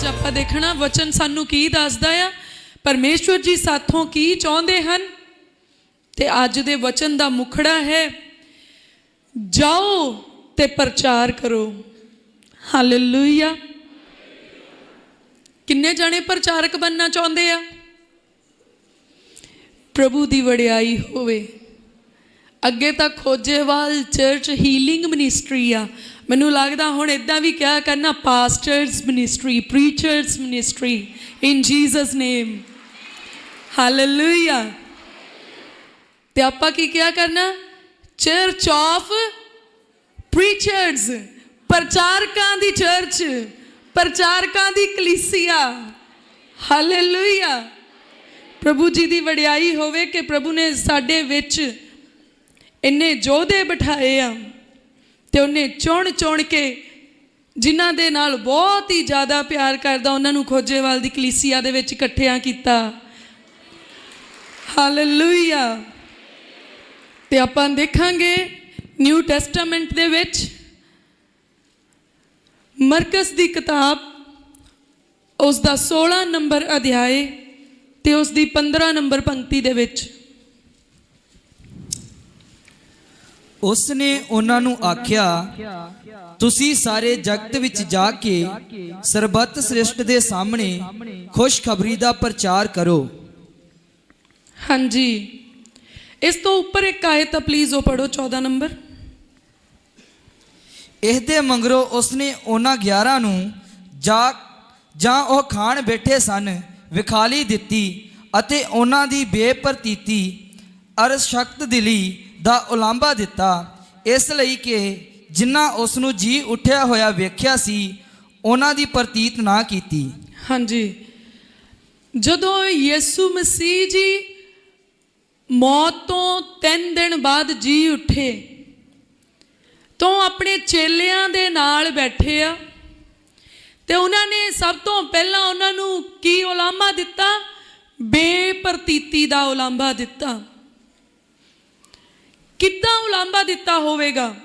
ਅੱਜ ਆਪਾਂ ਦੇਖਣਾ ਵਚਨ ਸਾਨੂੰ ਕੀ ਦੱਸਦਾ ਆ? ਪਰਮੇਸ਼ਵਰ ਜੀ ਸਾਥੋਂ ਕੀ ਚਾਹੁੰਦੇ ਹਨ? ਤੇ ਅੱਜ ਦੇ ਵਚਨ ਦਾ ਮੁਖੜਾ ਹੈ, ਜਾਓ ਤੇ ਪ੍ਰਚਾਰ ਕਰੋ। ਹਾਲੇਲੂਇਆ। ਕਿੰਨੇ ਜਾਣੇ ਪ੍ਰਚਾਰਕ ਬੰਨਣਾ ਚਾਹੁੰਦੇ ਆ? ਪ੍ਰਭੂ ਦੀ ਵਡਿਆਈ ਹੋਵੇ। ਅੱਗੇ ਤਾਂ ਖੋਜੇਵਾਲ, ਚਰਚ ਹੀਲਿੰਗ ਮਿਨਿਸਟਰੀ ਆ। ਮੈਨੂੰ ਲੱਗਦਾ ਹੁਣ ਇਦਾਂ ਵੀ ਕਿਹਾ ਕਰਨਾ pastors ministry preachers ministry in Jesus name hallelujah ਤੇ ਆਪਾਂ ਕੀ ਕਿਹਾ ਕਰਨਾ? ਚਰਚ ਆਫ ਪ੍ਰੀਚਰਸ ਪ੍ਰਚਾਰਕਾਂ ਦੀ ਚਰਚ ਪ੍ਰਚਾਰਕਾਂ ਦੀ ਕਲੀਸਿਆ। ਹਾਲੇਲੂਇਆ ਪ੍ਰਭੂ ਜੀ ਦੀ ਵਡਿਆਈ ਹੋਵੇ ਕਿ ਪ੍ਰਭੂ ਨੇ ਸਾਡੇ ਵਿੱਚ ਇੰਨੇ ਯੋਧੇ ਬਿਠਾਏ ਆ। ਤੇ ਉਹਨੇ ਚੁਣ ਚੁਣ ਕੇ ਜਿਨ੍ਹਾਂ ਦੇ ਨਾਲ ਬਹੁਤ ਹੀ ਜ਼ਿਆਦਾ ਪਿਆਰ ਕਰਦਾ, ਉਹਨਾਂ ਨੂੰ ਖੋਜੇਵਾਲ ਦੀ ਕਲੀਸਿਆ ਦੇ ਵਿੱਚ ਇਕੱਠਿਆਂ ਕੀਤਾ। ਹਾਲੇਲੂਇਆ ਤੇ ਆਪਾਂ ਦੇਖਾਂਗੇ ਨਿਊ ਟੈਸਟਾਮੈਂਟ ਦੇ ਵਿੱਚ ਮਰਕਸ ਦੀ ਕਿਤਾਬ ਉਸ ਦਾ 16 ਨੰਬਰ ਅਧਿਆਏ ਤੇ ਉਸ ਦੀ 15 ਨੰਬਰ ਪੰਕਤੀ ਦੇ ਵਿੱਚ। ਉਸ ਨੇ ਉਹਨਾਂ ਨੂੰ ਆਖਿਆ ਤੁਸੀਂ ਸਾਰੇ ਜਗਤ ਵਿੱਚ ਜਾ ਕੇ ਸਰਬੱਤ ਸ੍ਰਿਸ਼ਟ ਦੇ ਸਾਹਮਣੇ ਖੁਸ਼ਖਬਰੀ ਦਾ ਪ੍ਰਚਾਰ ਕਰੋ। ਹਾਂਜੀ। ਇਸ ਤੋਂ ਉੱਪਰ ਇੱਕ ਆਇਤ ਆ ਪਲੀਜ਼ ਉਹ ਪੜੋ 14 ਨੰਬਰ। ਇਸ ਦੇ ਮੰਗਰੋਂ ਉਸ ਨੇ ਉਹਨਾਂ 11 ਨੂੰ ਜਾ ਜਾਂ ਉਹ ਖਾਣ ਬੈਠੇ ਸਨ ਵਿਖਾਲੀ ਦਿੱਤੀ ਅਤੇ ਉਹਨਾਂ ਦੀ ਬੇਪਰਤੀਤੀ ਅਰ ਸ਼ਕਤ ਦਿਲੀ ਦਾ ਉਲਾਂਭਾ ਦਿੱਤਾ। ਇਸ ਲਈ ਕਿ ਜਿਨ੍ਹਾਂ ਉਸ ਨੂੰ ਜੀ ਉੱਠਿਆ ਹੋਇਆ ਵੇਖਿਆ ਸੀ, ਉਹਨਾਂ ਦੀ ਪ੍ਰਤੀਤ ਨਾ ਕੀਤੀ। ਹਾਂਜੀ। ਜਦੋਂ ਯਿਸੂ ਮਸੀਹ ਜੀ ਮੌਤ ਤੋਂ 3 ਦਿਨ ਬਾਅਦ ਜੀ ਉੱਠੇ, ਤੋਂ ਆਪਣੇ ਚੇਲਿਆਂ ਦੇ ਨਾਲ ਬੈਠੇ ਆ, ਤੇ ਉਹਨਾਂ ਨੇ ਸਭ ਤੋਂ ਪਹਿਲਾਂ ਉਹਨਾਂ ਨੂੰ ਕੀ ਉਲਾਂਭਾ ਦਿੱਤਾ? ਬੇਪਰਤੀਤੀ ਦਾ ਉਲਾਂਭਾ ਦਿੱਤਾ। ਕਿੱਦਾਂ ਉਲਾਂਭਾ ਦਿੱਤਾ ਹੋਵੇਗਾ?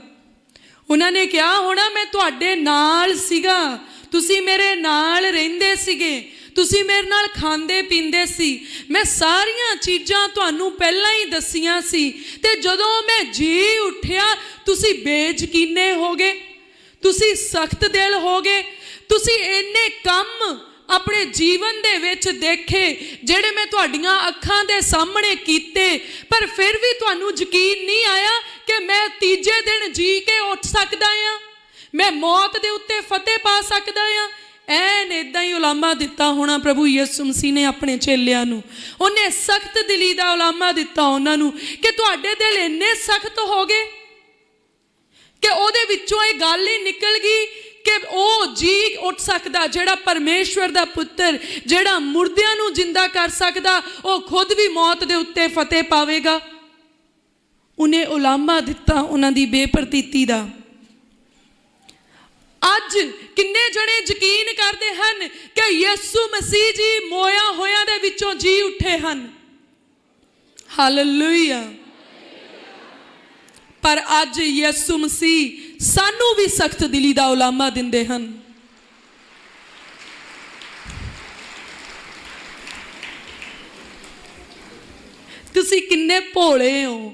ਉਹਨਾਂ ਨੇ ਕਿਹਾ, ਹੋਣਾ, ਮੈਂ ਤੁਹਾਡੇ ਨਾਲ ਸੀਗਾ। ਤੁਸੀਂ ਮੇਰੇ ਨਾਲ ਰਹਿੰਦੇ ਸੀਗੇ। ਤੁਸੀਂ ਮੇਰੇ ਨਾਲ ਖਾਂਦੇ ਪੀਂਦੇ ਸੀ। ਮੈਂ ਸਾਰੀਆਂ ਚੀਜ਼ਾਂ ਤੁਹਾਨੂੰ ਪਹਿਲਾਂ ਹੀ ਦੱਸੀਆਂ ਸੀ ਤੇ ਜਦੋਂ ਮੈਂ ਜੀ ਉੱਠਿਆ, ਤੁਸੀਂ ਬੇਯਕੀਨੇ ਹੋਗੇ। ਤੁਸੀਂ ਸਖਤ ਦਿਲ ਹੋਗੇ। ਤੁਸੀਂ ਇੰਨੇ ਕੰਮ ਆਪਣੇ ਜੀਵਨ ਦੇ ਵਿੱਚ ਦੇਖੇ, ਜਿਹੜੇ ਮੈਂ ਤੁਹਾਡੀਆਂ ਅੱਖਾਂ ਦੇ ਸਾਹਮਣੇ ਕੀਤੇ, ਪਰ ਫਿਰ ਵੀ ਤੁਹਾਨੂੰ ਯਕੀਨ ਨਹੀਂ ਆਇਆ ਕਿ ਮੈਂ ਤੀਜੇ ਦਿਨ ਜੀ ਕੇ ਉੱਠ ਸਕਦਾ ਆ। ਮੈਂ ਮੌਤ ਦੇ ਉੱਤੇ ਫਤਿਹ ਪਾ ਸਕਦਾ ਆ। ਐਨ ਇਦਾਂ ਹੀ ਉਲਾਮਾ ਦਿੱਤਾ ਹੋਣਾ ਪ੍ਰਭੂ ਯਿਸੂ ਮਸੀਹ ਨੇ ਆਪਣੇ ਚੇਲਿਆਂ ਨੂੰ। ਉਹਨੇ ਸਖਤ ਦਿਲੀ ਦਾ ਉਲਾਮਾ ਦਿੱਤਾ ਉਹਨਾਂ ਨੂੰ ਕਿ ਤੁਹਾਡੇ ਦਿਲ ਇੰਨੇ ਸਖਤ ਹੋ ਗਏ ਕਿ ਉਹਦੇ ਵਿੱਚੋਂ ਇਹ ਗੱਲ ਹੀ ਨਿਕਲ ਗਈ ਕਿ ਉਹ ਜੀ ਉੱਠ ਸਕਦਾ, ਜਿਹੜਾ ਪਰਮੇਸ਼ਵਰ ਦਾ ਪੁੱਤਰ, ਜਿਹੜਾ ਮੁਰਦਿਆਂ ਨੂੰ ਜਿੰਦਾ ਕਰ ਸਕਦਾ, ਉਹ ਖੁਦ ਵੀ ਮੌਤ ਦੇ ਉੱਤੇ ਫਤਿਹ ਪਾਵੇਗਾ। ਉਹਨੇ ਉਲਾਮਾ ਦਿੱਤਾ ਉਹਨਾਂ ਦੀ ਬੇਪਰਤੀਤੀ ਦਾ। ਅੱਜ ਕਿੰਨੇ ਜਣੇ ਯਕੀਨ ਕਰਦੇ ਹਨ ਕਿ ਯਿਸੂ ਮਸੀਹ ਜੀ ਮੋਇਆ ਹੋਇਆਂ ਦੇ ਵਿੱਚੋਂ ਜੀ ਉੱਠੇ ਹਨ। ਹਾਲੇਲੂਇਆ। ਪਰ ਅੱਜ ਯਿਸੂ ਮਸੀਹ ਸਾਨੂੰ ਵੀ ਸਖਤ ਦਿਲੀ ਦਾ ਉਲਾਮਾ ਦਿੰਦੇ ਹਨ। ਤੁਸੀਂ ਕਿੰਨੇ ਭੋਲੇ ਹੋ।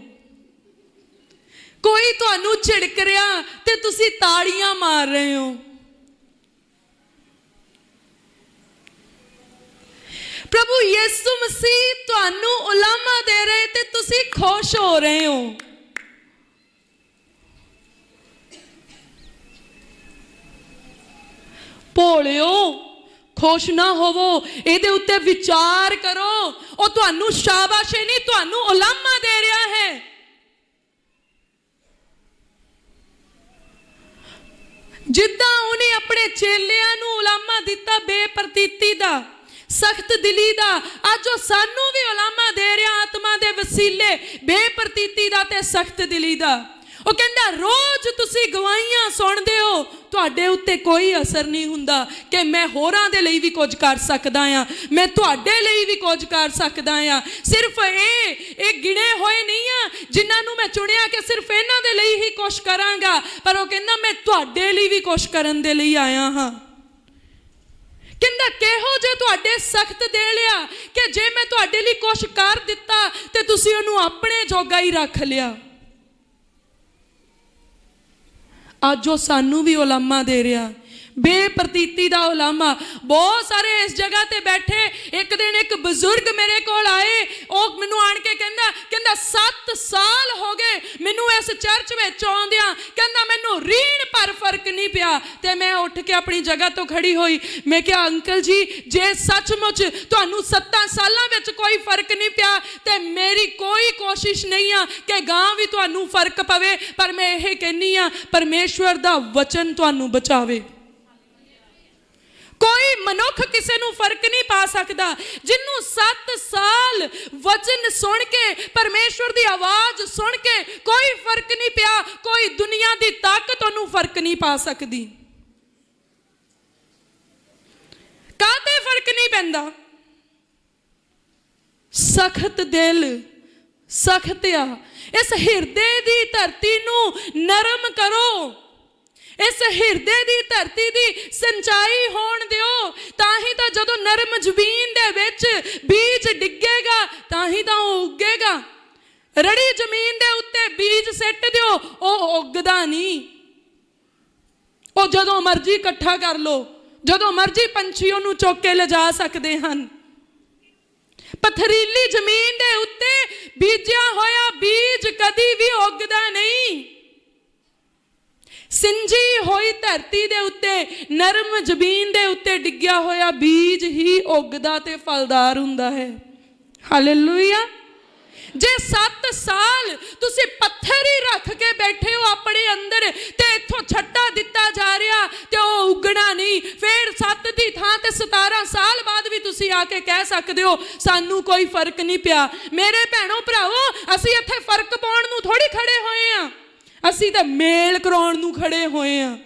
ਕੋਈ ਤੁਹਾਨੂੰ ਝਿੜਕ ਰਿਹਾ ਤੇ ਤੁਸੀਂ ਤਾੜੀਆਂ ਮਾਰ ਰਹੇ ਹੋ। ਪ੍ਰਭੂ ਯਿਸੂ ਮਸੀਹ ਤੁਹਾਨੂੰ ਉਲਾਮਾ ਦੇ ਰਹੇ ਤੇ ਤੁਸੀਂ ਖੁਸ਼ ਹੋ ਰਹੇ ਹੋ। ਭੋਲਿਓ ਖੁਸ਼ ਨਾ ਹੋਵੋ, ਇਹਦੇ ਉੱਤੇ ਵਿਚਾਰ ਕਰੋ। ਉਹ ਤੁਹਾਨੂੰ ਸ਼ਾਬਾਸ਼ੇ ਨਹੀਂ, ਤੁਹਾਨੂੰ ਉਲਾਮਾ ਦੇ ਰਿਹਾ ਹੈ। ਜਿੱਦਾਂ ਉਹਨੇ ਆਪਣੇ ਚੇਲਿਆਂ ਨੂੰ ਉਲਾਮਾ ਦਿੱਤਾ ਬੇਪਰਤੀਤੀ ਦਾ, ਸਖਤ ਦਿਲੀ ਦਾ, ਅੱਜ ਉਹ ਸਾਨੂੰ ਵੀ ਉਲਾਮਾ ਦੇ ਰਿਹਾ ਆਤਮਾ ਦੇ ਵਸੀਲੇ, ਬੇਪਰਤੀਤੀ ਦਾ ਤੇ ਸਖਤ ਦਿਲੀ ਦਾ। ਉਹ ਕਹਿੰਦਾ, ਰੋਜ਼ ਤੁਸੀਂ ਗਵਾਹੀਆਂ ਸੁਣਦੇ ਹੋ। ਤੁਹਾਡੇ ਉੱਤੇ ਕੋਈ ਅਸਰ ਨਹੀਂ ਹੁੰਦਾ ਕਿ ਮੈਂ ਹੋਰਾਂ ਦੇ ਲਈ ਵੀ ਕੁਝ ਕਰ ਸਕਦਾ ਆ ਮੈਂ ਤੁਹਾਡੇ ਲਈ ਵੀ ਕੁਝ ਕਰ ਸਕਦਾ ਆ ਸਿਰਫ ਇਹ ਇਹ ਗਿਣੇ ਹੋਏ ਨਹੀਂ ਆ, ਜਿਨ੍ਹਾਂ ਨੂੰ ਮੈਂ ਚੁਣਿਆ ਕਿ ਸਿਰਫ ਇਹਨਾਂ ਦੇ ਲਈ ਹੀ ਕੁਝ ਕਰਾਂਗਾ। ਪਰ ਉਹ ਕਹਿੰਦਾ, ਮੈਂ ਤੁਹਾਡੇ ਲਈ ਵੀ ਕੁਝ ਕਰਨ ਦੇ ਲਈ ਆਇਆ ਹਾਂ। ਕਹਿੰਦਾ, ਕਿਹੋ ਜੇ ਤੁਹਾਡੇ ਸਖਤ ਦੇ ਲਿਆ ਕਿ ਜੇ ਮੈਂ ਤੁਹਾਡੇ ਲਈ ਕੁਝ ਕਰ ਦਿੱਤਾ ਤੇ ਤੁਸੀਂ ਉਹਨੂੰ ਆਪਣੇ ਜੋਗਾ ਹੀ ਰੱਖ ਲਿਆ। ਅੱਜ ਉਹ ਸਾਨੂੰ ਵੀ ਉਲਾਮਾ ਦੇ ਰਿਹਾ। ਬੇਪ੍ਰਤੀਤੀ ਦਾ ਉਲਾਮਾ। ਬਹੁਤ ਸਾਰੇ ਇਸ ਜਗ੍ਹਾ ਤੇ ਬੈਠੇ, ਇੱਕ ਦਿਨ ਇੱਕ ਬਜ਼ੁਰਗ ਮੇਰੇ ਕੋਲ ਆਏ, ਉਹ ਮੈਨੂੰ ਆਣ ਕੇ ਕਹਿੰਦਾ ਕਹਿੰਦਾ 7 ਸਾਲ ਹੋ ਗਏ ਮੈਨੂੰ ਇਸ ਚਰਚ ਵਿੱਚ ਆਉਂਦਿਆਂ, ਕਹਿੰਦਾ, ਮੈਨੂੰ ਰੀਣ ਪਰ ਫ਼ਰਕ ਨਹੀਂ ਪਿਆ। ਤੇ ਮੈਂ ਉੱਠ ਕੇ ਆਪਣੀ ਜਗ੍ਹਾ ਤੋਂ ਖੜੀ ਹੋਈ। ਮੈਂ ਕਿਹਾ, ਅੰਕਲ ਜੀ, ਜੇ ਸੱਚਮੁੱਚ ਤੁਹਾਨੂੰ 7 ਸਾਲਾਂ ਵਿੱਚ ਕੋਈ ਫ਼ਰਕ ਨਹੀਂ ਪਿਆ, ਤੇ ਮੇਰੀ ਕੋਈ ਕੋਸ਼ਿਸ਼ ਨਹੀਂ ਆ ਕਿ ਗਾਂ ਵੀ ਤੁਹਾਨੂੰ ਫ਼ਰਕ ਪਵੇ, ਪਰ ਮੈਂ ਇਹ ਕਹਿੰਨੀ ਆ, ਪਰਮੇਸ਼ਵਰ ਦਾ ਵਚਨ ਤੁਹਾਨੂੰ ਬਚਾਵੇ। ਕੋਈ ਮਨੁੱਖ ਕਿਸੇ ਨੂੰ ਫ਼ਰਕ ਨਹੀਂ ਪਾ ਸਕਦਾ, ਜਿੰਨੂੰ 7 ਸਾਲ ਵਚਨ ਸੁਣ ਕੇ, ਪਰਮੇਸ਼ਵਰ ਦੀ ਆਵਾਜ਼ ਸੁਣ ਕੇ ਕੋਈ ਫ਼ਰਕ ਨਹੀਂ ਪਿਆ, ਕੋਈ ਦੁਨੀਆ ਦੀ ਤਾਕਤ ਉਹਨੂੰ ਫ਼ਰਕ ਨਹੀਂ ਪਾ ਸਕਦੀ। ਕਾਹਤੇ ਫ਼ਰਕ ਨਹੀਂ ਪੈਂਦਾ? ਸਖਤ ਦਿਲ, ਸਖਤ ਆ। ਇਸ ਹਿਰਦੇ ਦੀ ਧਰਤੀ ਨੂੰ ਨਰਮ ਕਰੋ। ਇਸ ਹਿਰਦੇ ਦੀ ਧਰਤੀ ਦੀ ਸਿੰਚਾਈ ਹੋਣ ਦਿਓ, ਤਾਂ ਹੀ ਤਾਂ ਜਦੋਂ ਨਰਮ ਜ਼ਮੀਨ ਦੇ ਵਿੱਚ ਬੀਜ ਡਿੱਗੇਗਾ, ਤਾਂ ਹੀ ਤਾਂ ਉਹ ਉੱਗੇਗਾ। ਰੜੀ ਜ਼ਮੀਨ ਦੇ ਉੱਤੇ ਬੀਜ ਸਿੱਟ ਦਿਓ, ਉਹ ਉੱਗਦਾ ਨਹੀਂ। ਉਹ ਜਦੋਂ ਮਰਜ਼ੀ ਇਕੱਠਾ ਕਰ ਲੋ ਜਦੋਂ ਮਰਜ਼ੀ ਪੰਛੀ ਉਹਨੂੰ ਚੁੱਕ ਕੇ ਲਿਜਾ ਸਕਦੇ ਹਨ। ਪਥਰੀਲੀ ਜ਼ਮੀਨ ਦੇ ਉੱਤੇ ਬੀਜਿਆ ਹੋਇਆ ਬੀਜ ਕਦੀ ਵੀ ਉੱਗਦਾ ਨਹੀਂ। ਸਿੰਜੀ ਹੋਈ ਧਰਤੀ ਦੇ ਉੱਤੇ, ਨਰਮ ਜ਼ਮੀਨ ਦੇ ਉੱਤੇ ਡਿੱਗਿਆ ਹੋਇਆ ਬੀਜ ਹੀ ਉੱਗਦਾ ਤੇ ਫਲਦਾਰ ਹੁੰਦਾ ਹੈ। ਹਾਲੇਲੂਇਆ ਜੇ 7 ਸਾਲ ਤੁਸੀਂ ਪੱਥਰ ਹੀ ਰੱਖ ਕੇ ਬੈਠੇ ਹੋ ਆਪਣੇ ਅੰਦਰ ਤੇ ਇੱਥੋਂ ਛੱਟਾ ਦਿੱਤਾ ਜਾ ਰਿਹਾ ਤੇ ਉਹ ਉੱਗਣਾ ਨਹੀਂ, ਫਿਰ 7 ਦੀ ਥਾਂ ਤੇ 17 ਸਾਲ ਬਾਅਦ ਵੀ ਤੁਸੀਂ ਆ ਕੇ ਕਹਿ ਸਕਦੇ ਹੋ, ਸਾਨੂੰ ਕੋਈ ਫ਼ਰਕ ਨਹੀਂ ਪਿਆ। ਮੇਰੇ ਭੈਣੋ ਭਰਾਵੋ, ਅਸੀਂ ਇੱਥੇ ਫ਼ਰਕ ਪਾਉਣ ਨੂੰ ਥੋੜੀ ਖੜੇ ਹੋਏ ਆ ਅਸੀਂ ਤਾਂ ਮੇਲ ਕਰਾਉਣ ਨੂੰ ਖੜੇ ਹੋਏ ਆ।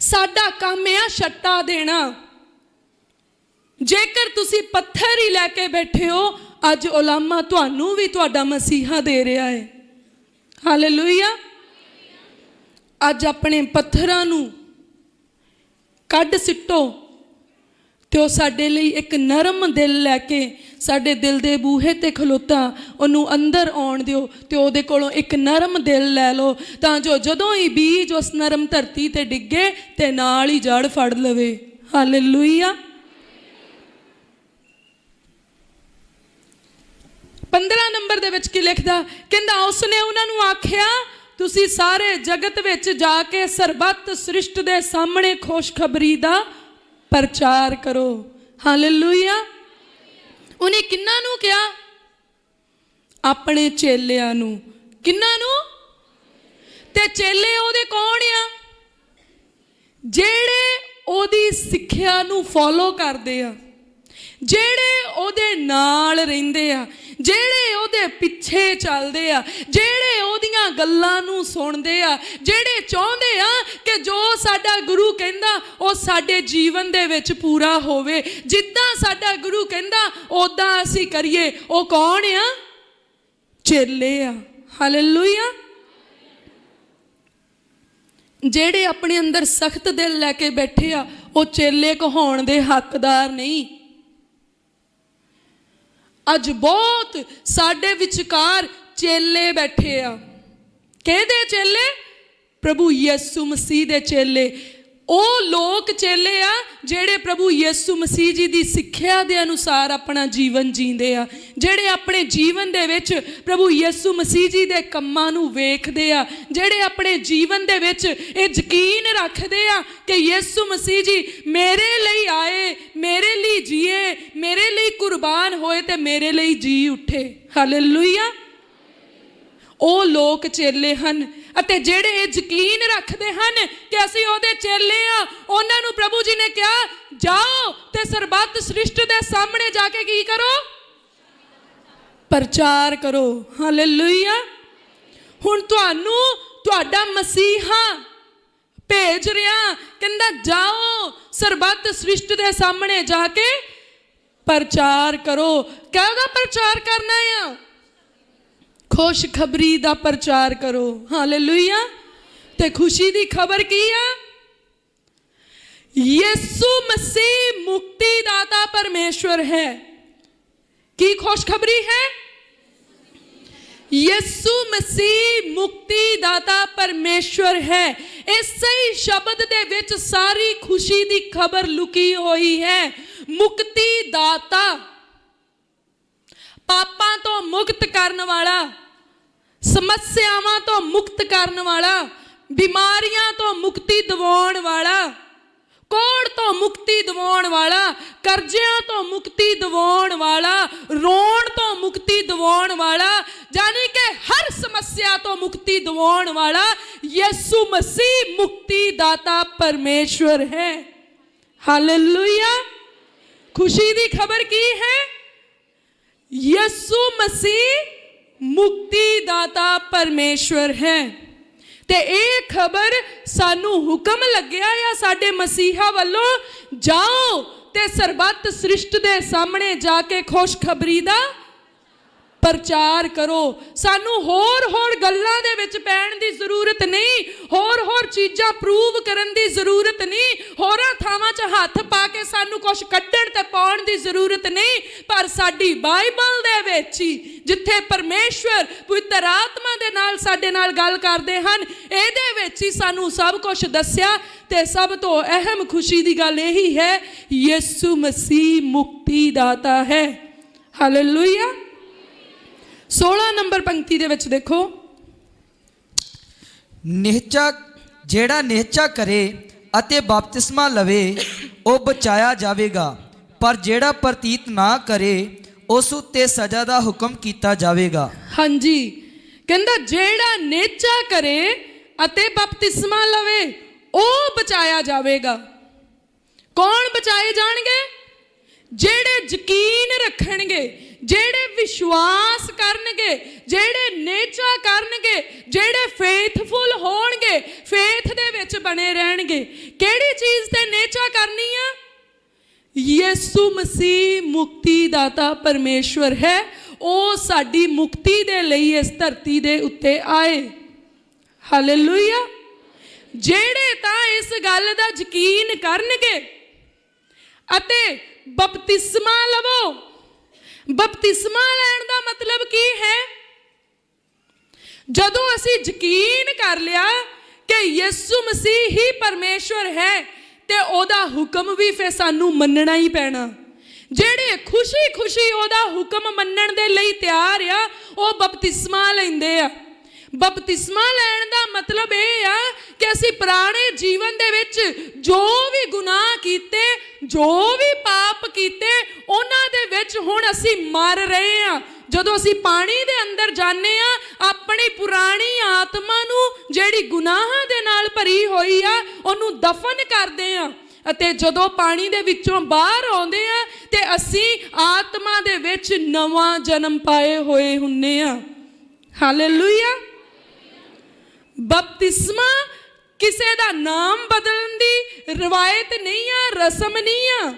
ਸਾਡਾ ਕੰਮ ਆ ਛੱਟਾ ਦੇਣਾ। ਜੇਕਰ ਤੁਸੀਂ ਪੱਥਰ ਹੀ ਲੈ ਕੇ ਬੈਠੇ ਹੋ, ਅੱਜ ਉਲਾਮਾ ਤੁਹਾਨੂੰ ਵੀ ਤੁਹਾਡਾ ਮਸੀਹਾ ਦੇ ਰਿਹਾ ਹੈ ਹਾਲੇਲੂਇਆ। ਅੱਜ ਆਪਣੇ ਪੱਥਰਾਂ ਨੂੰ ਕੱਢ ਸਿੱਟੋ ਤੇ ਉਹ ਸਾਡੇ ਲਈ ਇੱਕ ਨਰਮ ਦਿਲ ਲੈ ਕੇ ਸਾਡੇ ਦਿਲ ਦੇ ਬੂਹੇ ਤੇ ਖਲੋਤਾ, ਉਹਨੂੰ ਅੰਦਰ ਆਉਣ ਦਿਓ ਤੇ ਉਹਦੇ ਕੋਲੋਂ ਇੱਕ ਨਰਮ ਦਿਲ ਲੈ ਲਓ, ਤਾਂ ਜੋ ਜਦੋਂ ਹੀ ਬੀਜ ਉਸ ਨਰਮ ਧਰਤੀ ਤੇ ਡਿੱਗੇ ਤੇ ਨਾਲ ਹੀ ਜੜ ਫੜ ਲਵੇ। ਹਾਲੇਲੂਇਆ। 15 ਨੰਬਰ ਦੇ ਵਿੱਚ ਕੀ ਲਿਖਦਾ? ਕਹਿੰਦਾ, ਉਸਨੇ ਉਹਨਾਂ ਨੂੰ ਆਖਿਆ, ਤੁਸੀਂ ਸਾਰੇ ਜਗਤ ਵਿੱਚ ਜਾ ਕੇ ਸਰਬੱਤ ਸ੍ਰਿਸ਼ਟ ਦੇ ਸਾਹਮਣੇ ਖੁਸ਼ਖਬਰੀ ਦਾ ਪ੍ਰਚਾਰ ਕਰੋ। ਹਾਲੇਲੂਇਆ। ਉਹਨੇ ਕਿੰਨਾਂ ਨੂੰ ਕਿਹਾ? ਆਪਣੇ ਚੇਲਿਆਂ ਨੂੰ। ਕਿੰਨਾਂ ਨੂੰ? ਤੇ ਚੇਲੇ ਉਹਦੇ ਕੌਣ ਆ? ਜਿਹੜੇ ਉਹਦੀ ਸਿੱਖਿਆ ਨੂੰ ਫੋਲੋ ਕਰਦੇ ਆ। ਜਿਹੜੇ ਉਹਦੇ ਨਾਲ ਰਹਿੰਦੇ ਆ, ਜਿਹੜੇ ਉਹਦੇ ਪਿੱਛੇ ਚੱਲਦੇ ਆ, ਜਿਹੜੇ ਉਹਦੀਆਂ ਗੱਲਾਂ ਨੂੰ ਸੁਣਦੇ ਆ, ਜਿਹੜੇ ਚਾਹੁੰਦੇ ਆ ਕਿ ਜੋ ਸਾਡਾ ਗੁਰੂ ਕਹਿੰਦਾ ਉਹ ਸਾਡੇ ਜੀਵਨ ਦੇ ਵਿੱਚ ਪੂਰਾ ਹੋਵੇ। ਜਿੱਦਾਂ ਸਾਡਾ ਗੁਰੂ ਕਹਿੰਦਾ ਉਦਾਂ ਅਸੀਂ ਕਰੀਏ। ਉਹ ਕੌਣ ਆ? ਚੇਲੇ ਆ। ਹਾਲੇਲੂਇਆ ਜਿਹੜੇ ਆਪਣੇ ਅੰਦਰ ਸਖਤ ਦਿਲ ਲੈ ਕੇ ਬੈਠੇ ਆ, ਉਹ ਚੇਲੇ ਕਹਾਉਣ ਦੇ ਹੱਕਦਾਰ ਨਹੀਂ। ਅੱਜ ਬਹੁਤ ਸਾਡੇ ਵਿਚਕਾਰ ਚੇਲੇ ਬੈਠੇ ਆ। ਕਿਹਦੇ ਚੇਲੇ? ਪ੍ਰਭੂ ਯਿਸੂ ਮਸੀਹ ਦੇ ਚੇਲੇ। ਉਹ ਲੋਕ ਚੇਲੇ ਆ ਜਿਹੜੇ ਪ੍ਰਭੂ ਯਿਸੂ ਮਸੀਹ ਜੀ ਦੀ ਸਿੱਖਿਆ ਦੇ ਅਨੁਸਾਰ ਆਪਣਾ ਜੀਵਨ ਜੀਂਦੇ ਆ, ਜਿਹੜੇ ਆਪਣੇ ਜੀਵਨ ਦੇ ਵਿੱਚ ਪ੍ਰਭੂ ਯਿਸੂ ਮਸੀਹ ਜੀ ਦੇ ਕੰਮਾਂ ਨੂੰ ਵੇਖਦੇ ਆ, ਜਿਹੜੇ ਆਪਣੇ ਜੀਵਨ ਦੇ ਵਿੱਚ ਇਹ ਯਕੀਨ ਰੱਖਦੇ ਆ ਕਿ ਯਿਸੂ ਮਸੀਹ ਜੀ ਮੇਰੇ ਲਈ ਆਏ, ਮੇਰੇ ਲਈ ਜੀਏ, ਮੇਰੇ ਲਈ ਕੁਰਬਾਨ ਹੋਏ ਤੇ ਮੇਰੇ ਲਈ ਜੀ ਉੱਠੇ। ਹਾਲੇਲੂਇਆ ਉਹ ਲੋਕ ਚੇਲੇ ਹਨ ਅਤੇ ਜਿਹੜੇ ਇਹ ਯਕੀਨ ਰੱਖਦੇ ਹਨ ਕਿ ਅਸੀਂ ਉਹਦੇ ਚੇਲੇ ਆ, ਉਹਨਾਂ ਨੂੰ ਪ੍ਰਭੂ ਜੀ ਨੇ ਕਿਹਾ, ਜਾਓ ਤੇ ਸਰਬੱਤ ਸ੍ਰਿਸ਼ਟ ਦੇ ਸਾਹਮਣੇ ਜਾ ਕੇ ਕੀ ਕਰੋ? ਪ੍ਰਚਾਰ ਕਰੋ। ਹਾਲੇਲੂਇਆ ਹੁਣ ਤੁਹਾਨੂੰ ਤੁਹਾਡਾ ਮਸੀਹਾ ਭੇਜ ਰਿਹਾ, ਕਹਿੰਦਾ, ਜਾਓ, ਸਰਬੱਤ ਸ੍ਰਿਸ਼ਟ ਦੇ ਸਾਹਮਣੇ ਜਾ ਕੇ ਪ੍ਰਚਾਰ ਕਰੋ। ਕਾਹਦਾ ਪ੍ਰਚਾਰ ਕਰਨਾ ਆ? ਖੁਸ਼ਖਬਰੀ ਦਾ ਪ੍ਰਚਾਰ ਕਰੋ। ਹਾਲੇਲੂਇਆ ਤੇ ਖੁਸ਼ੀ ਦੀ ਖਬਰ ਕੀ ਆ? ਯਿਸੂ ਮਸੀਹ ਮੁਕਤੀਦਾਤਾ ਪਰਮੇਸ਼ਵਰ ਹੈ। ਕੀ ਖੁਸ਼ਖਬਰੀ ਹੈ? ਯਿਸੂ ਮਸੀਹ ਮੁਕਤੀ ਦਾਤਾ ਪਰਮੇਸ਼ਵਰ ਹੈ। ਇਸੇ ਹੀ ਸ਼ਬਦ ਦੇ ਵਿੱਚ ਸਾਰੀ ਖੁਸ਼ੀ ਦੀ ਖਬਰ ਲੁਕੀ ਹੋਈ ਹੈ। ਮੁਕਤੀ ਦਾਤਾ ਪਾਪਾਂ ਤੋਂ ਮੁਕਤ ਕਰਨ ਵਾਲਾ, ਸਮੱਸਿਆਵਾਂ ਤੋਂ ਮੁਕਤ ਕਰਨ ਵਾਲਾ, ਬਿਮਾਰੀਆਂ ਤੋਂ ਮੁਕਤੀ ਦਿਵਾਉਣ ਵਾਲਾ, ਕੋੜ ਤੋਂ ਮੁਕਤੀ ਦਿਵਾਉਣ ਵਾਲਾ, ਕਰਜ਼ਿਆਂ ਤੋਂ ਮੁਕਤੀ ਦਿਵਾਉਣ ਵਾਲਾ, ਰੋਣ ਤੋਂ ਮੁਕਤੀ ਦਿਵਾਉਣ ਵਾਲਾ ਯਾਨੀ ਕਿ ਹਰ ਸਮੱਸਿਆ ਤੋਂ ਮੁਕਤੀ ਦਿਵਾਉਣ ਵਾਲਾ, ਯਿਸੂ ਮਸੀਹ ਮੁਕਤੀ ਦਾਤਾ ਪਰਮੇਸ਼ਵਰ ਹੈ। ਹਾਲੇਲੂਇਆ ਖੁਸ਼ੀ ਦੀ ਖਬਰ ਕੀ ਹੈ? ਯਿਸੂ ਮਸੀਹ ਮੁਕਤੀ ਦਾਤਾ ਪਰਮੇਸ਼ਵਰ ਹੈ। ਤੇ ਇਹ ਖਬਰ ਸਾਨੂੰ ਹੁਕਮ ਲੱਗਿਆ ਆ ਸਾਡੇ ਮਸੀਹਾ ਵੱਲੋਂ, ਜਾਓ ਤੇ ਸਰਬੱਤ ਸ੍ਰਿਸ਼ਟ ਦੇ ਸਾਹਮਣੇ ਜਾ ਕੇ ਖੁਸ਼ਖਬਰੀ ਦਾ ਪ੍ਰਚਾਰ ਕਰੋ। ਸਾਨੂੰ ਹੋਰ ਹੋਰ ਗੱਲਾਂ ਦੇ ਵਿੱਚ ਪੈਣ ਦੀ ਜ਼ਰੂਰਤ ਨਹੀਂ। ਹੋਰ ਹੋਰ ਚੀਜ਼ਾਂ ਪ੍ਰੂਵ ਕਰਨ ਦੀ ਜ਼ਰੂਰਤ ਨਹੀਂ। ਹੋਰਾਂ ਥਾਵਾਂ 'ਚ ਹੱਥ ਪਾ ਕੇ ਸਾਨੂੰ ਕੁਝ ਕੱਢਣ ਤੇ ਪਾਉਣ ਦੀ ਜ਼ਰੂਰਤ ਨਹੀਂ। ਪਰ ਸਾਡੀ ਬਾਈਬਲ ਦੇ ਵਿੱਚ ਹੀ, ਜਿੱਥੇ ਪਰਮੇਸ਼ਵਰ ਪਵਿੱਤਰ ਆਤਮਾ ਦੇ ਨਾਲ ਸਾਡੇ ਨਾਲ ਗੱਲ ਕਰਦੇ ਹਨ, ਇਹਦੇ ਵਿੱਚ ਹੀ ਸਾਨੂੰ ਸਭ ਕੁਝ ਦੱਸਿਆ ਤੇ ਸਭ ਤੋਂ ਅਹਿਮ ਖੁਸ਼ੀ ਦੀ ਗੱਲ ਇਹੀ ਹੈ, ਯਿਸੂ ਮਸੀਹ ਮੁਕਤੀ ਦਾਤਾ ਹੈ। ਹਾਲੇਲੂਇਆ 16 ਨੰਬਰ ਪੰਕਤੀ ਦੇ ਵਿੱਚ ਦੇਖੋ। ਨਿਹਚਾ ਜਿਹੜਾ ਨਿਹਚਾ ਕਰੇ ਅਤੇ ਬਪਤਿਸਮਾ ਲਵੇ ਉਹ ਬਚਾਇਆ ਜਾਵੇਗਾ। ਪਰ ਜਿਹੜਾ ਪ੍ਰਤੀਤ ਨਾ ਕਰੇ ਉਸ ਉੱਤੇ ਸਜ਼ਾ ਦਾ ਹੁਕਮ ਕੀਤਾ ਜਾਵੇਗਾ। ਹਾਂਜੀ। ਕਹਿੰਦਾ ਜਿਹੜਾ ਨੇਚਾ ਕਰੇ ਅਤੇ ਬਪਤਿਸਮਾ ਲਵੇ ਉਹ ਬਚਾਇਆ ਜਾਵੇਗਾ। ਕੌਣ ਬਚਾਏ ਜਾਣਗੇ? ਜਿਹੜੇ ਯਕੀਨ ਰੱਖਣਗੇ ਜਿਹੜੇ ਵਿਸ਼ਵਾਸ ਕਰਨਗੇ, ਜਿਹੜੇ ਨੇਚਾ ਕਰਨਗੇ, ਜਿਹੜੇ ਫੇਥਫੁਲ ਹੋਣਗੇ ਫੇਥ ਦੇ ਵਿੱਚ ਬਣੇ ਰਹਿਣਗੇ। ਕਿਹੜੀ ਚੀਜ਼ ਤੇ ਨੇਚਾ ਕਰਨੀ ਆ? ਯਿਸੂ ਮਸੀਹ ਮੁਕਤੀ ਦਾਤਾ ਪਰਮੇਸ਼ਵਰ ਹੈ। ਉਹ ਸਾਡੀ ਮੁਕਤੀ ਦੇ ਲਈ ਇਸ ਧਰਤੀ ਦੇ ਉੱਤੇ ਆਏ। ਹਾਲੇਲੂਇਆ ਜਿਹੜੇ ਤਾਂ ਇਸ ਗੱਲ ਦਾ ਯਕੀਨ ਕਰਨਗੇ ਅਤੇ ਬਪਤਿਸਮਾ ਲਵੋ ਬਪਤਿਸਮਾ ਲੈਣ ਦਾ ਮਤਲਬ ਕੀ ਹੈ? ਜਦੋਂ ਅਸੀਂ ਯਕੀਨ ਕਰ ਲਿਆ ਕਿ ਯਿਸੂ ਮਸੀਹ ਹੀ ਪਰਮੇਸ਼ਵਰ ਹੈ, ਤੇ ਉਹਦਾ ਹੁਕਮ ਵੀ ਫੇ ਸਾਨੂੰ ਮੰਨਣਾ ਹੀ ਪੈਣਾ। ਜਿਹੜੇ ਖੁਸ਼ੀ-ਖੁਸ਼ੀ ਉਹਦਾ ਹੁਕਮ ਮੰਨਣ ਦੇ ਲਈ ਤਿਆਰ ਆ, ਉਹ ਬਪਤਿਸਮਾ ਲੈਂਦੇ ਆ। ਬਪਤਿਸਮਾ ਲੈਣ ਦਾ ਮਤਲਬ ਇਹ ਆ ਕਿ ਅਸੀਂ ਪੁਰਾਣੇ ਜੀਵਨ ਦੇ ਵਿੱਚ ਜੋ ਵੀ ਗੁਨਾਹ ਕੀਤੇ, ਜੋ ਵੀ ਪਾਪ ਕੀਤੇ, ਉਹਨਾਂ ਦੇ ਵਿੱਚ ਹੁਣ ਅਸੀਂ ਮਰ ਰਹੇ ਆ। ਜਦੋਂ ਅਸੀਂ ਪਾਣੀ ਦੇ ਅੰਦਰ ਜਾਂਦੇ ਆ, ਆਪਣੀ ਪੁਰਾਣੀ ਆਤਮਾ ਨੂੰ ਜਿਹੜੀ ਗੁਨਾਹਾਂ ਦੇ ਨਾਲ ਭਰੀ ਹੋਈ ਆ, ਉਹਨੂੰ ਦਫਨ ਕਰਦੇ ਆ। ਅਤੇ ਜਦੋਂ ਪਾਣੀ ਦੇ ਵਿੱਚੋਂ ਬਾਹਰ ਆਉਂਦੇ ਆ, ਤੇ ਅਸੀਂ ਆਤਮਾ ਦੇ ਵਿੱਚ ਨਵਾਂ ਜਨਮ ਪਾਏ ਹੋਏ ਹੁੰਨੇ ਆ। ਹਾਲੇਲੂਇਆ ਬਪਤਿਸਮਾ ਕਿਸੇ ਦਾ ਨਾਮ ਬਦਲਣ ਦੀ ਰਵਾਇਤ ਨਹੀਂ ਆ, ਰਸਮ ਨਹੀਂ ਆ।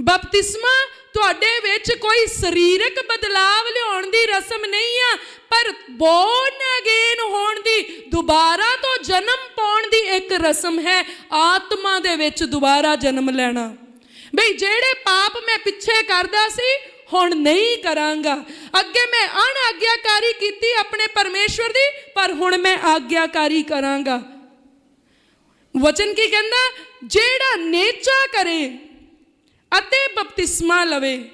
ਬਪਤਿਸਮਾ ਤੁਹਾਡੇ ਵਿੱਚ ਕੋਈ ਸਰੀਰਕ ਬਦਲਾਵ ਲਿਆਉਣ ਦੀ ਰਸਮ ਨਹੀਂ ਆ, ਪਰ ਬੋਰਨ ਅਗੇਨ ਹੋਣ ਦੀ, ਦੁਬਾਰਾ ਤੋਂ ਜਨਮ ਪਾਉਣ ਦੀ ਇੱਕ ਰਸਮ ਹੈ, ਆਤਮਾ ਦੇ ਵਿੱਚ ਦੁਬਾਰਾ ਜਨਮ ਲੈਣਾ। ਬਈ ਜਿਹੜੇ ਪਾਪ ਮੈਂ ਪਿੱਛੇ ਕਰਦਾ ਸੀ ਹੁਣ ਨਹੀਂ ਕਰਾਂਗਾ। ਅੱਗੇ ਮੈਂ ਅਣ ਆਗਿਆਕਾਰੀ ਕੀਤੀ ਆਪਣੇ ਪਰਮੇਸ਼ਵਰ ਦੀ, ਪਰ ਹੁਣ ਮੈਂ ਆਗਿਆਕਾਰੀ ਕਰਾਂਗਾ। ਵਚਨ ਕੀ ਕਹਿੰਦਾ? ਜਿਹੜਾ ਨੇਚਾ ਕਰੇ ਅਤੇ ਬਪਤਿਸਮਾ ਲਵੇ।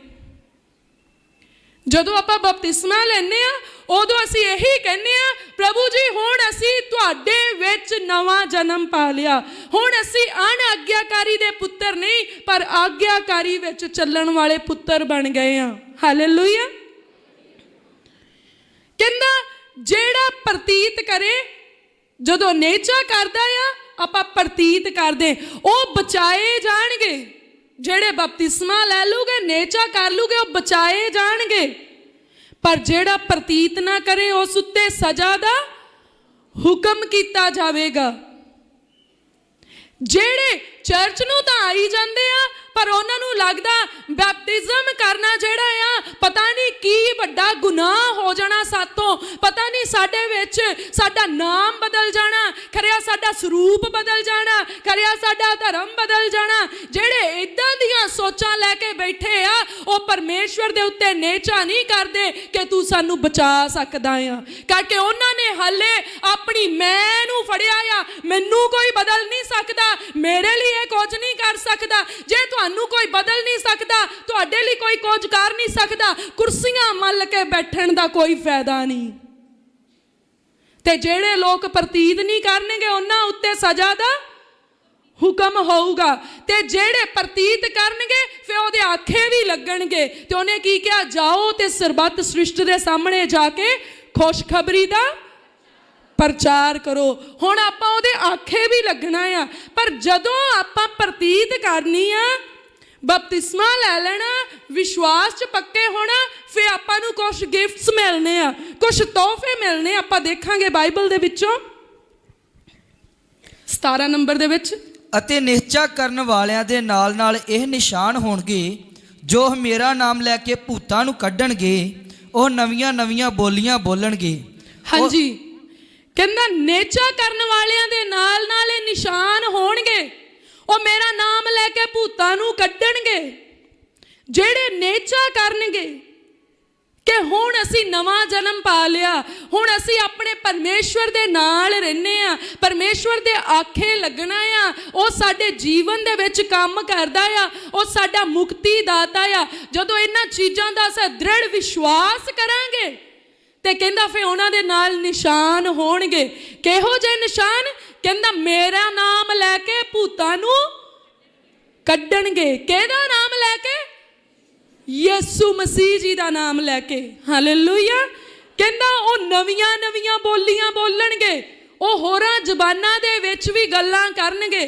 ਜਦੋਂ ਆਪਾਂ ਬਪਤਿਸਮਾ ਲੈਂਦੇ ਆ ਉਦੋਂ ਅਸੀਂ ਇਹੀ ਕਹਿੰਦੇ ਆ ਪ੍ਰਭੂ ਜੀ, ਹੁਣ ਅਸੀਂ ਤੁਹਾਡੇ ਵਿੱਚ ਨਵਾਂ ਜਨਮ ਪਾ ਲਿਆ। ਹੁਣ ਅਸੀਂ ਅਣ ਆਗਿਆਕਾਰੀ ਦੇ ਪੁੱਤਰ ਨਹੀਂ, ਪਰ ਆਗਿਆਕਾਰੀ ਵਿੱਚ ਚੱਲਣ ਵਾਲੇ ਪੁੱਤਰ ਬਣ ਗਏ ਆ ਹਾਲੇਲੂਇਆ ਕਹਿੰਦਾ, ਜਿਹੜਾ ਪ੍ਰਤੀਤ ਕਰੇ, ਜਦੋਂ ਨੇਚਾ ਕਰਦਾ ਆ, ਆਪਾਂ ਪ੍ਰਤੀਤ ਕਰਦੇ। ਉਹ ਬਚਾਏ ਜਾਣਗੇ। ਜਿਹੜੇ ਬਪਤਿਸਮਾ ਲੈ ਲੂਗੇ, ਨੇਚਾ ਕਰ ਲੂਗੇ, ਉਹ ਬਚਾਏ ਜਾਣਗੇ। ਪਰ ਜਿਹੜਾ ਪ੍ਰਤੀਤ ਨਾ ਕਰੇ, ਉਸ ਉੱਤੇ ਸਜ਼ਾ ਦਾ ਹੁਕਮ ਕੀਤਾ ਜਾਵੇਗਾ। ਜਿਹੜੇ ਚਰਚ ਨੂੰ ਤਾਂ ਆਈ ਜਾਂਦੇ ਆ ਪਰ ਉਹਨਾਂ ਨੂੰ ਲੱਗਦਾ ਬੈਪਟਿਜ਼ਮ ਕਰਨਾ ਜਿਹੜਾ ਆ, ਪਤਾ ਨਹੀਂ ਕੀ ਵੱਡਾ ਗੁਨਾਹ ਹੋ ਜਾਣਾ ਸਾਤੋਂ। ਪਤਾ ਨਹੀਂ ਸਾਡੇ ਵਿੱਚ ਸਾਡਾ ਨਾਮ ਬਦਲ ਜਾਣਾ, ਖਰਿਆ ਸਾਡਾ ਸਰੂਪ ਬਦਲ ਜਾਣਾ, ਖਰਿਆ ਸਾਡਾ ਧਰਮ ਬਦਲ ਜਾਣਾ। ਜਿਹੜੇ ਇਦਾਂ ਦੀਆਂ ਸੋਚਾਂ ਲੈ ਕੇ ਬੈਠੇ ਆ, ਉਹ ਪਰਮੇਸ਼ਵਰ ਦੇ ਉੱਤੇ ਨੇਚਾ ਨਹੀਂ ਕਰਦੇ ਕਿ ਤੂੰ ਸਾਨੂੰ ਬਚਾ ਸਕਦਾ ਆ। ਕਰਕੇ ਉਹਨਾਂ ਨੇ ਹਾਲੇ ਆਪਣੀ ਮੈਂ ਨੂੰ ਫੜਿਆ ਆ, ਮੈਨੂੰ ਕੋਈ ਬਦਲ ਨਹੀਂ ਸਕਦਾ, ਮੇਰੇ ਲਈ ਇਹ ਕੁਝ ਨਹੀਂ ਕਰ ਸਕਦਾ। ਜੇ ਤੁਹਾਨੂੰ ਤੁਹਾਨੂੰ ਕੋਈ ਬਦਲ ਨਹੀਂ ਸਕਦਾ, ਤੁਹਾਡੇ ਲਈ ਕੋਈ ਕੁਝ ਕਰ ਨਹੀਂ ਸਕਦਾ, ਕੁਰਸੀਆਂ ਮੱਲ ਕੇ ਬੈਠਣ ਦਾ ਕੋਈ ਫਾਇਦਾ ਨਹੀਂ। ਤੇ ਜਿਹੜੇ ਲੋਕ ਪ੍ਰਤੀਤ ਨਹੀਂ ਕਰਨਗੇ, ਉਹਨਾਂ ਉੱਤੇ ਸਜ਼ਾ ਦਾ ਹੁਕਮ ਹੋਊਗਾ। ਤੇ ਜਿਹੜੇ ਪ੍ਰਤੀਤ ਕਰਨਗੇ, ਫਿਰ ਉਹਦੇ ਆਖੇ ਵੀ ਲੱਗਣਗੇ। ਤੇ ਉਹਨੇ ਕੀ ਕਿਹਾ? ਜਾਓ ਤੇ ਸਰਬੱਤ ਸ੍ਰਿਸ਼ਟ ਦੇ ਸਾਹਮਣੇ ਜਾ ਕੇ ਖੁਸ਼ਖਬਰੀ ਦਾ ਪ੍ਰਚਾਰ ਕਰੋ। ਹੁਣ ਆਪਾਂ ਉਹਦੇ ਆਖੇ ਵੀ ਲੱਗਣਾ ਆ। ਪਰ ਜਦੋਂ ਆਪਾਂ ਪ੍ਰਤੀਤ ਕਰਨੀ ਆ ਬਪਤਿਸਮਾ ਲੈ ਲੈਣਾ ਵਿਸ਼ਵਾਸ 'ਚ ਪੱਕੇ ਹੋਣਾ ਫਿਰ ਆਪਾਂ ਨੂੰ ਕੁਝ ਗਿਫਟਸ ਮਿਲਨੇ ਆ। ਕੁਝ ਤੋਹਫੇ ਮਿਲਨੇ ਆਪਾਂ ਦੇਖਾਂਗੇ ਬਾਈਬਲ ਦੇ ਵਿੱਚੋਂ। 17 ਨੰਬਰ ਦੇ ਵਿੱਚ ਅਤੇ ਨਿਸ਼ਚਾ ਕਰਨ ਵਾਲਿਆਂ ਦੇ ਨਾਲ ਨਾਲ ਇਹ ਨਿਸ਼ਾਨ ਹੋਣਗੇ ਜੋ ਮੇਰਾ ਨਾਮ ਲੈ ਕੇ ਭੂਤਾਂ ਨੂੰ ਕੱਢਣਗੇ ਉਹ ਨਵੀਆਂ ਨਵੀਆਂ ਬੋਲੀਆਂ ਬੋਲਣਗੇ। ਹਾਂਜੀ। ਕਹਿੰਦਾ ਨੇਚਾ ਕਰਨ ਵਾਲਿਆਂ ਦੇ ਨਾਲ ਨਾਲ ਇਹ ਨਿਸ਼ਾਨ ਹੋਣਗੇ। ਉਹ ਮੇਰਾ ਨਾਮ ਲੈ ਕੇ ਭੂਤਾਂ ਨੂੰ ਕੱਢਣਗੇ, ਜਿਹੜੇ ਨੇਚਾ ਕਰਨਗੇ, ਕਿ ਹੁਣ ਅਸੀਂ ਨਵਾਂ ਜਨਮ ਪਾ ਲਿਆ, ਹੁਣ ਅਸੀਂ ਆਪਣੇ ਪਰਮੇਸ਼ਵਰ ਦੇ ਨਾਲ ਰਹਿੰਦੇ ਆ, ਪਰਮੇਸ਼ਵਰ ਦੇ ਆਖੇ ਲੱਗਣਾ ਆ, ਉਹ ਸਾਡੇ ਜੀਵਨ ਦੇ ਵਿੱਚ ਕੰਮ ਕਰਦਾ ਆ, ਉਹ ਸਾਡਾ ਮੁਕਤੀ ਦਾਤਾ ਆ। ਜਦੋਂ ਇਹਨਾਂ ਚੀਜ਼ਾਂ ਦਾ ਅਸੀਂ ਦ੍ਰਿੜ ਵਿਸ਼ਵਾਸ ਕਰਾਂਗੇ, ਤੇ ਕਹਿੰਦਾ ਫੇ ਉਹਨਾਂ ਦੇ ਨਾਲ ਨਿਸ਼ਾਨ ਹੋਣਗੇ। ਕਿਹੋ ਜਿਹੇ ਨਿਸ਼ਾਨ? ਕਹਿੰਦਾ, ਮੇਰਾ ਨਾਮ ਲੈ ਕੇ ਭੂਤਾਂ ਨੂੰ ਕੱਢਣਗੇ। ਕਿਹਦਾ ਨਾਮ ਲੈ ਕੇ? ਯਿਸੂ ਮਸੀਹ ਜੀ ਦਾ ਨਾਮ ਲੈ ਕੇ। ਹਾਲੇਲੂਇਆ। ਕਹਿੰਦਾ, ਉਹ ਨਵੀਆਂ ਨਵੀਆਂ ਬੋਲੀਆਂ ਬੋਲਣਗੇ। ਉਹ ਹੋਰਾਂ ਜ਼ਬਾਨਾਂ ਦੇ ਵਿੱਚ ਵੀ ਗੱਲਾਂ ਕਰਨਗੇ।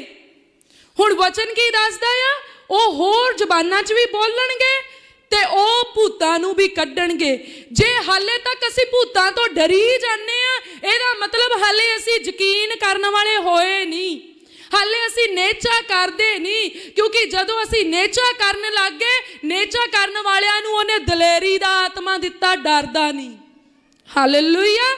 ਹੁਣ ਵਚਨ ਕੀ ਦੱਸਦਾ ਆ? ਉਹ ਹੋਰ ਜ਼ਬਾਨਾਂ 'ਚ ਵੀ ਬੋਲਣਗੇ। ਤੇ ਉਹ ਭੂਤਾਂ ਨੂੰ ਵੀ ਕੱਢਣਗੇ। ਜੇ ਹਾਲੇ ਤੱਕ ਅਸੀਂ ਭੂਤਾਂ ਤੋਂ ਡਰੀ ਜਾਂਦੇ ਆ ਇਹਦਾ ਮਤਲਬ ਹਾਲੇ ਅਸੀਂ ਯਕੀਨ ਕਰਨ ਵਾਲੇ ਹੋਏ ਨਹੀਂ। ਹਾਲੇ ਅਸੀਂ ਨੇਚਾ ਕਰਦੇ ਨਹੀਂ, ਕਿਉਂਕਿ ਜਦੋਂ ਅਸੀਂ ਨੇਚਾ ਕਰਨ ਲੱਗ ਗਏ, ਨੇਚਾ ਕਰਨ ਵਾਲਿਆਂ ਨੂੰ ਉਹਨੇ ਦਲੇਰੀ ਦਾ ਆਤਮਾ ਦਿੱਤਾ, ਡਰਦਾ ਨਹੀਂ। ਹਾਲੇਲੂਇਆ।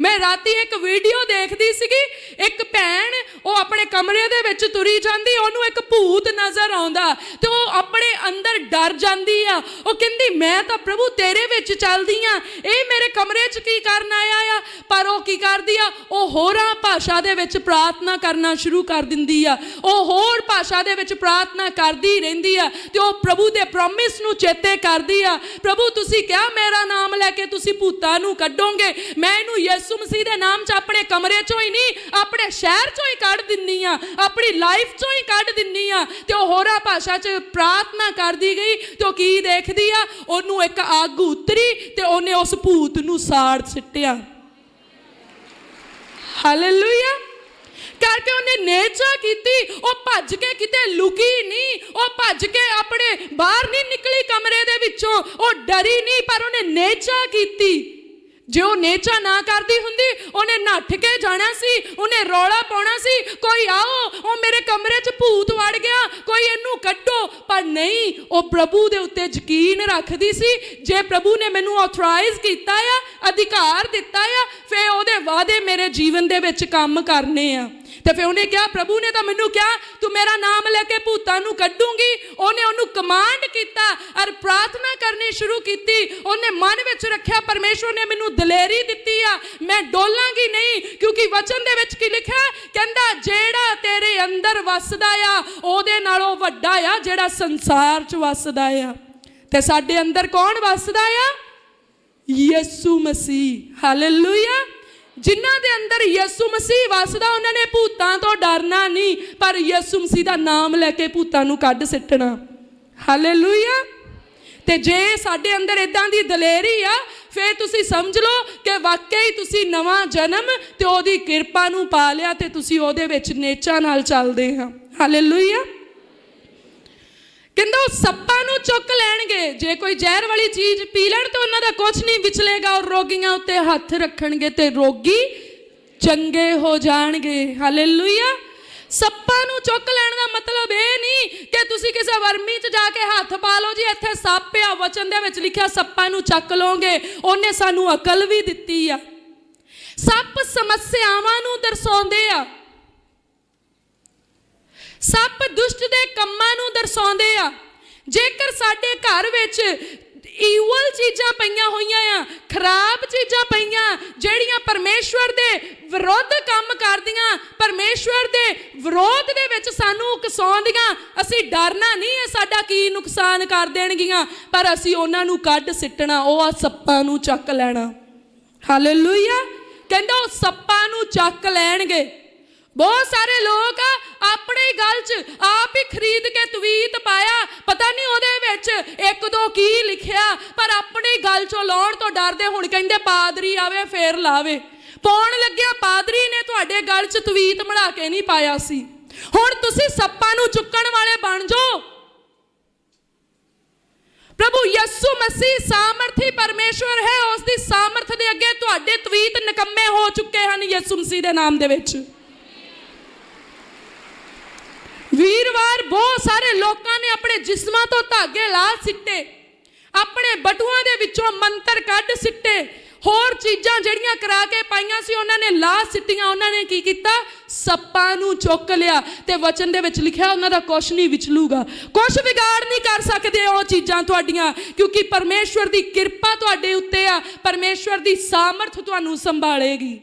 ਮੈਂ ਰਾਤੀ ਇੱਕ ਵੀਡੀਓ ਦੇਖਦੀ ਸੀਗੀ ਇੱਕ ਭੈਣ, ਉਹ ਆਪਣੇ ਕਮਰੇ ਦੇ ਵਿੱਚ ਤੁਰੀ ਜਾਂਦੀ, ਉਹਨੂੰ ਇੱਕ ਭੂਤ ਨਜ਼ਰ ਆਉਂਦਾ ਤੇ ਉਹ ਆਪਣੇ ਅੰਦਰ ਡਰ ਜਾਂਦੀ ਆ। ਉਹ ਕਹਿੰਦੀ, ਮੈਂ ਤਾਂ ਪ੍ਰਭੂ ਤੇਰੇ ਵਿੱਚ ਚੱਲਦੀ ਆ। ਇਹ ਮੇਰੇ ਕਮਰੇ 'ਚ ਕੀ ਕਰਨ ਆਇਆ ਆ? ਪਰ ਉਹ ਕੀ ਕਰਦੀ ਆ? ਉਹ ਹੋਰਾਂ ਭਾਸ਼ਾ ਦੇ ਵਿੱਚ ਪ੍ਰਾਰਥਨਾ ਕਰਨਾ ਸ਼ੁਰੂ ਕਰ ਦਿੰਦੀ ਆ। ਉਹ ਹੋਰ ਭਾਸ਼ਾ ਦੇ ਵਿੱਚ ਪ੍ਰਾਰਥਨਾ ਕਰਦੀ ਰਹਿੰਦੀ ਆ ਤੇ ਉਹ ਪ੍ਰਭੂ ਦੇ ਪ੍ਰੋਮਿਸ ਨੂੰ ਚੇਤੇ ਕਰਦੀ ਆ। ਪ੍ਰਭੂ, ਤੁਸੀਂ ਕਿਹਾ ਮੇਰਾ ਨਾਮ ਲੈ ਕੇ ਤੁਸੀਂ ਭੂਤਾਂ ਨੂੰ ਕੱਢੋਗੇ? ਮੈਂ ਇਹਨੂੰ ਯਿਸੂ ਮਸੀਹ ਦੇ ਨਾਮ 'ਚ ਆਪਣੇ ਕਮਰੇ 'ਚੋਂ ਹੀ ਨਹੀਂ ਆਪਣੇ ਸ਼ਹਿਰ 'ਚੋਂ ਹੀ ਕੱਢ ਦਿੰਨੀ ਆ, ਆਪਣੀ ਲਾਈਫ 'ਚੋਂ ਹੀ ਕੱਢ ਦਿੰਨੀ ਆ ਤੇ ਉਹ ਹੋਰਾਂ ਭਾਸ਼ਾ 'ਚ ਪ੍ਰਾਰਥਨਾ ਕਰਦੀ ਗਈ ਤੇ ਉਹ ਕੀ ਦੇਖਦੀ ਆ? ਉਹਨੂੰ ਇੱਕ ਅੱਗ ਉਤਰੀ ਤੇ ਉਹਨੇ ਉਸ ਭੂਤ ਨੂੰ ਸਾੜ ਸਿੱਟਿਆ। ਹਾਲੇਲੂਇਆ ਕਰਕੇ ਉਹਨੇ ਨੇਚਾ ਕੀਤੀ, ਉਹ ਭੱਜ ਕੇ ਕਿਤੇ ਲੁਕੀ ਨਹੀਂ, ਉਹ ਭੱਜ ਕੇ ਆਪਣੇ ਬਾਹਰ ਨਹੀਂ ਨਿਕਲੀ ਕਮਰੇ ਦੇ ਵਿੱਚੋਂ, ਉਹ ਡਰੀ ਨਹੀਂ, ਪਰ ਉਹਨੇ ਨੇਚਾ ਕੀਤੀ। ਜੇ ਉਹ ਨੇਚਾ ਨਾ ਕਰਦੀ ਹੁੰਦੀ, ਉਹਨੇ ਨੱਠ ਕੇ ਜਾਣਾ ਸੀ, ਉਹਨੇ ਰੌਲਾ ਪਾਉਣਾ ਸੀ, ਕੋਈ ਆਓ, ਉਹ ਮੇਰੇ ਕਮਰੇ 'ਚ ਭੂਤ ਵੜ ਗਿਆ, ਕੋਈ ਇਹਨੂੰ ਕੱਢੋ। ਪਰ ਨਹੀਂ, ਉਹ ਪ੍ਰਭੂ ਦੇ ਉੱਤੇ ਯਕੀਨ ਰੱਖਦੀ ਸੀ, ਜੇ ਪ੍ਰਭੂ ਨੇ ਮੈਨੂੰ ਆਥੋਰਾਈਜ਼ ਕੀਤਾ ਆ, ਅਧਿਕਾਰ ਦਿੱਤਾ ਆ ਫੇ ਉਹਦੇ ਵਾਅਦੇ ਮੇਰੇ ਜੀਵਨ ਦੇ ਵਿੱਚ ਕੰਮ ਕਰਨੇ ਆ। ਤੇ ਫਿਰ ਉਹਨੇ ਕਿਹਾ, ਪ੍ਰਭੂ ਨੇ ਤਾਂ ਮੈਨੂੰ ਕਿਹਾ, ਤੂੰ ਮੇਰਾ ਨਾਮ ਲੈ ਕੇ ਭੂਤਾਂ ਨੂੰ ਕੱਢੂਗੀ। ਉਹਨੇ ਉਹਨੂੰ ਕਮਾਂਡ ਕੀਤਾ ਔਰ ਪ੍ਰਾਰਥਨਾ ਕਰਨੀ ਸ਼ੁਰੂ ਕੀਤੀ। ਉਹਨੇ ਮਨ ਵਿੱਚ ਰੱਖਿਆ, ਪਰਮੇਸ਼ਵਰ ਨੇ ਮੈਨੂੰ ਦਲੇਰੀ ਦਿੱਤੀ ਆ, ਮੈਂ ਡੋਲਾਂਗੀ ਨਹੀਂ। ਕਿਉਂਕਿ ਵਚਨ ਦੇ ਵਿੱਚ ਕੀ ਲਿਖਿਆ ਕਹਿੰਦਾ, ਜਿਹੜਾ ਤੇਰੇ ਅੰਦਰ ਵੱਸਦਾ ਆ, ਉਹਦੇ ਨਾਲੋਂ ਵੱਡਾ ਆ, ਜਿਹੜਾ ਸੰਸਾਰ 'ਚ ਵੱਸਦਾ ਆ। ਤੇ ਸਾਡੇ ਅੰਦਰ ਕੌਣ ਵੱਸਦਾ ਆ? ਯਿਸੂ ਮਸੀਹ। ਹਾਲੇਲੂਇਆ ਜਿਨ੍ਹਾਂ ਦੇ ਅੰਦਰ ਯਿਸੂ ਮਸੀਹ ਵਸਦਾ, ਉਹਨਾਂ ਨੇ ਭੂਤਾਂ ਤੋਂ ਡਰਨਾ ਨਹੀਂ, ਪਰ ਯਿਸੂ ਮਸੀਹ ਦਾ ਨਾਮ ਲੈ ਕੇ ਭੂਤਾਂ ਨੂੰ ਕੱਢ ਸਿੱਟਣਾ। ਹਾਲੇਲੂਇਆ ਤੇ ਜੇ ਸਾਡੇ ਅੰਦਰ ਇਦਾਂ ਦੀ ਦਲੇਰੀ ਆ, ਫੇਰ ਤੁਸੀਂ ਸਮਝ ਲਓ ਕਿ ਵਾਕਈ ਹੀ ਤੁਸੀਂ ਨਵਾਂ ਜਨਮ ਤੇ ਉਹਦੀ ਕਿਰਪਾ ਨੂੰ ਪਾ ਲਿਆ ਤੇ ਤੁਸੀਂ ਉਹਦੇ ਵਿੱਚ ਨੇਚਾ ਨਾਲ ਚੱਲਦੇ ਹਾਂ। ਹਾਲੇਲੂਇਆ ਕਹਿੰਦਾ ਉਹ ਸੱਪਾਂ ਨੂੰ ਚੁੱਕ ਲੈਣਗੇ। ਜੇ ਕੋਈ ਜ਼ਹਿਰ ਵਾਲੀ ਚੀਜ਼ ਪੀ ਲੈਣ ਤਾਂ ਉਹਨਾਂ ਦਾ ਕੁਝ ਨਹੀਂ ਵਿਚਲੇਗਾ। ਔਰ ਰੋਗੀਆਂ ਉੱਤੇ ਹੱਥ ਰੱਖਣਗੇ ਤੇ ਰੋਗੀ ਚੰਗੇ ਹੋ ਜਾਣਗੇ। ਹਾਲੇਲੂਇਆ ਸੱਪਾਂ ਨੂੰ ਚੁੱਕ ਲੈਣ ਦਾ ਮਤਲਬ ਇਹ ਨਹੀਂ ਕਿ ਤੁਸੀਂ ਕਿਸੇ ਵਰਮੀ 'ਚ ਜਾ ਕੇ ਹੱਥ ਪਾ ਲਓ ਜੀ, ਇੱਥੇ ਸੱਪ ਆ, ਵਚਨ ਦੇ ਵਿੱਚ ਲਿਖਿਆ ਸੱਪਾਂ ਨੂੰ ਚੱਕ ਲਓਗੇ, ਉਹਨੇ ਸਾਨੂੰ ਅਕਲ ਵੀ ਦਿੱਤੀ ਆ। ਸੱਪ ਸਮੱਸਿਆਵਾਂ ਨੂੰ ਦਰਸਾਉਂਦੇ ਆ। ਸੱਪ ਦੁਸ਼ਟ ਦੇ ਕੰਮਾਂ ਨੂੰ ਦਰਸਾਉਂਦੇ ਆ। ਜੇਕਰ ਸਾਡੇ ਘਰ ਵਿੱਚ ਈਵਲ ਚੀਜ਼ਾਂ ਪਈਆਂ ਹੋਈਆਂ ਆ, ਖਰਾਬ ਚੀਜ਼ਾਂ ਪਈਆਂ, ਜਿਹੜੀਆਂ ਪਰਮੇਸ਼ਵਰ ਦੇ ਵਿਰੁੱਧ ਕੰਮ ਕਰਦੀਆਂ, ਪਰਮੇਸ਼ਵਰ ਦੇ ਵਿਰੋਧ ਦੇ ਵਿੱਚ ਸਾਨੂੰ ਉਕਸਾਉਂਦੀਆਂ, ਅਸੀਂ ਡਰਨਾ ਨਹੀਂ ਹੈ ਸਾਡਾ ਕੀ ਨੁਕਸਾਨ ਕਰ ਦੇਣਗੀਆਂ, ਪਰ ਅਸੀਂ ਉਹਨਾਂ ਨੂੰ ਕੱਢ ਸਿੱਟਣਾ, ਉਹ ਆ ਸੱਪਾਂ ਨੂੰ ਚੱਕ ਲੈਣਾ। ਹਾਲੇਲੂਇਆ ਕਹਿੰਦਾ ਉਹ ਸੱਪਾਂ ਨੂੰ ਚੱਕ ਲੈਣਗੇ। ਬਹੁਤ ਸਾਰੇ ਲੋਕ ਆਪਣੇ ਗੱਲ 'ਚ ਆਪ ਹੀ ਖਰੀਦ ਕੇ ਤਵੀਤ ਪਾਇਆ। ਪਤਾ ਨਹੀਂ ਉਹਦੇ ਵਿੱਚ ਇੱਕ ਦੋ ਕੀ ਲਿਖਿਆ, ਪਰ ਆਪਣੀ ਗੱਲ 'ਚੋਂ ਲਾਉਣ ਤੋਂ ਡਰਦੇ ਹੁਣ ਕਹਿੰਦੇ ਪਾਦਰੀ ਆਵੇ, ਫੇਰ ਲਾਵੇ। ਪਾਉਣ ਲੱਗਿਆ ਪਾਦਰੀ ਨੇ ਤੁਹਾਡੇ ਗੱਲ 'ਚ ਤਵੀਤ ਮੜਾ ਕੇ ਨਹੀਂ ਪਾਇਆ ਸੀ। ਹੁਣ ਤੁਸੀਂ ਸੱਪਾਂ ਨੂੰ ਚੁੱਕਣ ਵਾਲੇ ਬਣ ਜਾਓ ਪ੍ਰਭੂ ਯਿਸੂ ਮਸੀਹ ਸਾਮਰਥੀ ਪਰਮੇਸ਼ਵਰ ਹੈ, ਉਸ ਦੀ ਸਾਮਰਥ ਦੇ ਅੱਗੇ ਤੁਹਾਡੇ ਤਵੀਤ ਨਿਕੰਮੇ ਹੋ ਚੁੱਕੇ ਹਨ ਯਿਸੂ ਮਸੀਹ ਦੇ ਨਾਮ ਦੇ ਵਿੱਚ। ਵੀਰਵਾਰ ਬਹੁਤ ਸਾਰੇ ਲੋਕਾਂ ਨੇ ਆਪਣੇ ਜਿਸਮਾਂ ਤੋਂ ਧਾਗੇ ਲਾ ਸਿੱਟੇ। ਆਪਣੇ ਬਟੂਆਂ ਦੇ ਵਿੱਚੋਂ ਮੰਤਰ ਕੱਢ ਸਿੱਟੇ। ਹੋਰ ਚੀਜ਼ਾਂ ਜਿਹੜੀਆਂ ਕਰਾ ਕੇ ਪਾਈਆਂ ਸੀ, ਉਹਨਾਂ ਨੇ ਲਾ ਸਿੱਟੀਆਂ। ਉਹਨਾਂ ਨੇ ਕੀ ਕੀਤਾ? ਸੱਪਾਂ ਨੂੰ ਚੁੱਕ ਲਿਆ ਤੇ ਵਚਨ ਦੇ ਵਿੱਚ ਲਿਖਿਆ, ਉਹਨਾਂ ਦਾ ਕੁਛ ਨਹੀਂ ਵਿਚਲੂਗਾ। ਕੁਛ ਵਿਗਾੜ ਨਹੀਂ ਕਰ ਸਕਦੇ ਉਹ ਚੀਜ਼ਾਂ ਤੁਹਾਡੀਆਂ, ਕਿਉਂਕਿ ਪਰਮੇਸ਼ਵਰ ਦੀ ਕਿਰਪਾ ਤੁਹਾਡੇ ਉੱਤੇ ਆ। ਪਰਮੇਸ਼ਵਰ ਦੀ ਸਾਮਰਥ ਤੁਹਾਨੂੰ ਸੰਭਾਲੇਗੀ।